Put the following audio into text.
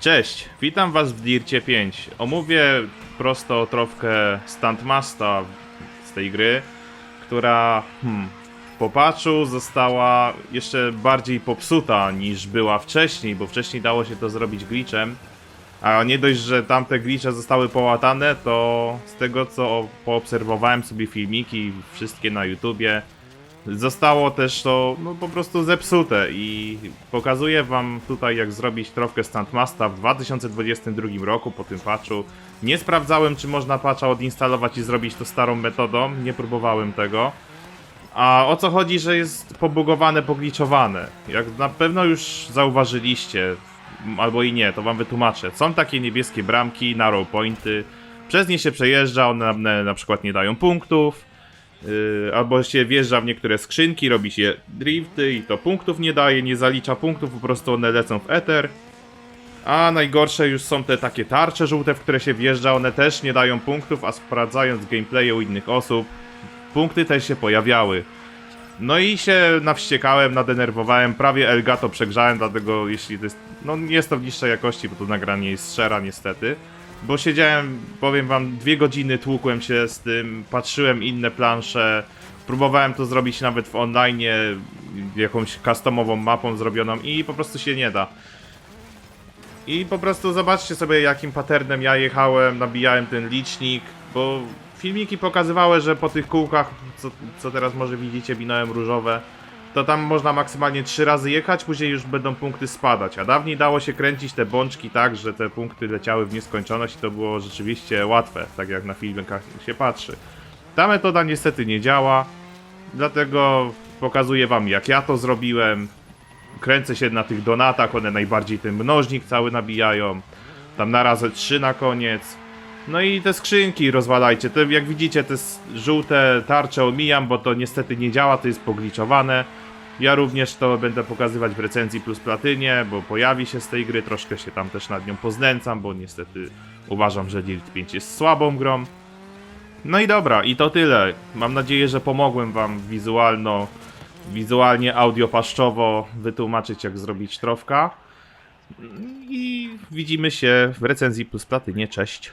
Cześć, witam was w Dircie 5. Omówię prosto trofkę Stuntmasta z tej gry, która hmm, po patchu została jeszcze bardziej popsuta niż była wcześniej, bo wcześniej dało się to zrobić glitchem. A nie dość, że tamte glitche zostały połatane, to z tego co poobserwowałem sobie filmiki, wszystkie na YouTubie, Zostało też to no, po prostu zepsute i pokazuję wam tutaj jak zrobić trofkę Stuntmasta w 2022 roku po tym patchu. Nie sprawdzałem czy można patcha odinstalować i zrobić to starą metodą, nie próbowałem tego. A o co chodzi, że jest pobugowane, pogliczowane? Jak na pewno już zauważyliście, albo i nie, to wam wytłumaczę. Są takie niebieskie bramki, narrow pointy, przez nie się przejeżdża, one na przykład nie dają punktów. Yy, albo się wjeżdża w niektóre skrzynki, robi się drifty i to punktów nie daje, nie zalicza punktów, po prostu one lecą w ether. A najgorsze już są te takie tarcze żółte, w które się wjeżdża, one też nie dają punktów, a sprawdzając gameplaye u innych osób, punkty też się pojawiały. No i się nawściekałem, nadenerwowałem, prawie Elgato przegrzałem, dlatego jeśli to jest, no jest to w niższej jakości, bo to nagranie jest szczera niestety. Bo siedziałem, powiem wam, dwie godziny tłukłem się z tym, patrzyłem inne plansze, próbowałem to zrobić nawet w online, jakąś customową mapą zrobioną i po prostu się nie da. I po prostu zobaczcie sobie jakim patternem ja jechałem, nabijałem ten licznik, bo filmiki pokazywały, że po tych kółkach, co, co teraz może widzicie, minąłem różowe, to tam można maksymalnie 3 razy jechać, później już będą punkty spadać. A dawniej dało się kręcić te bączki tak, że te punkty leciały w nieskończoność i to było rzeczywiście łatwe, tak jak na filmikach się patrzy. Ta metoda niestety nie działa, dlatego pokazuję wam jak ja to zrobiłem. Kręcę się na tych donatach, one najbardziej ten mnożnik cały nabijają. Tam na razy 3 na koniec. No i te skrzynki rozwalajcie. Te, jak widzicie, te żółte tarcze omijam, bo to niestety nie działa, to jest pogliczowane. Ja również to będę pokazywać w recenzji plus platynie, bo pojawi się z tej gry, troszkę się tam też nad nią poznęcam, bo niestety uważam, że Dirt 5 jest słabą grą. No i dobra, i to tyle. Mam nadzieję, że pomogłem wam wizualno, wizualnie, audiopaszczowo wytłumaczyć jak zrobić trofka. I widzimy się w recenzji plus platynie. Cześć.